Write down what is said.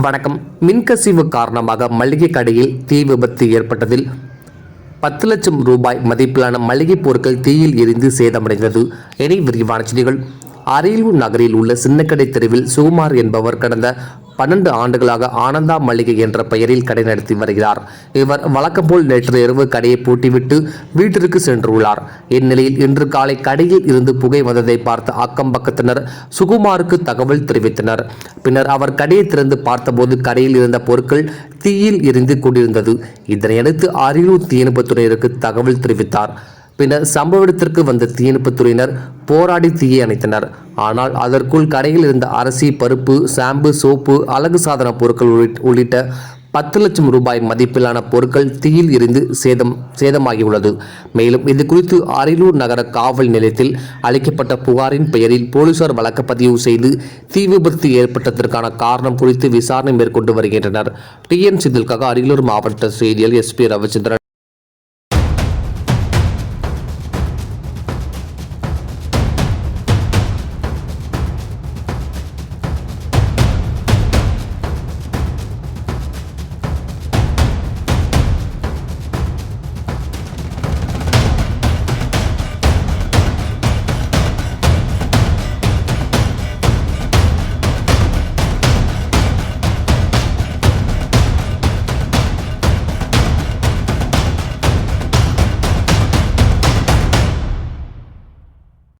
வணக்கம். மின்கசிவு காரணமாக மளிகை கடையில் தீ விபத்து ஏற்பட்டதில் பத்து லட்சம் ரூபாய் மதிப்பிலான மளிகை பொருட்கள் தீயில் எரிந்து சேதமடைந்தது. இனி விரிவான செய்திகள். அரியலூர் நகரில் உள்ள சின்னக்கடை தெருவில் சுகுமார் என்பவர் கடந்த பன்னெண்டு ஆண்டுகளாக ஆனந்தா மளிகை என்ற பெயரில் கடை நடத்தி வருகிறார். இவர் வழக்கம் போல் நேற்று இரவு கடையை பூட்டிவிட்டு வீட்டிற்கு சென்றுள்ளார். இந்நிலையில் இன்று காலை கடையில் இருந்து புகை வந்ததை பார்த்த அக்கம் பக்கத்தினர் சுகுமாருக்கு தகவல் தெரிவித்தனர். பின்னர் அவர் கடையை திறந்து பார்த்தபோது கடையில் இருந்த பொருட்கள் தீயில் எரிந்து கொண்டிருந்தது. இதனையடுத்து அரியலூர் தீயணைப்புத்துறையினருக்கு தகவல் தெரிவித்தார். பின்னர் சம்பவ இடத்திற்கு வந்த தீயணைப்புத்துறையினர் போராடி தீயை அணைத்தனர். ஆனால் அதற்குள் கடையில் இருந்த அரிசி பருப்பு ஷாம்பு சோப்பு அழகு சாதன பொருட்கள் உள்ளிட்ட- உள்ளிட்ட பத்து லட்சம் ரூபாய் மதிப்பிலான பொருட்கள் தீயில் இருந்து சேதம் சேதமாகியுள்ளது. மேலும் இது குறித்து அரியலூர் நகர காவல் நிலையத்தில் அளிக்கப்பட்ட புகாரின் பெயரில் போலீசார் வழக்கப்பதிவு செய்து தீ விபத்து ஏற்பட்டதற்கான காரணம் குறித்து விசாரணை மேற்கொண்டு வருகின்றனர். டிஎன் சிதில்காக அரியலூர் மாவட்ட செய்தியாளர் எஸ்பி ரவிச்சந்திரன்.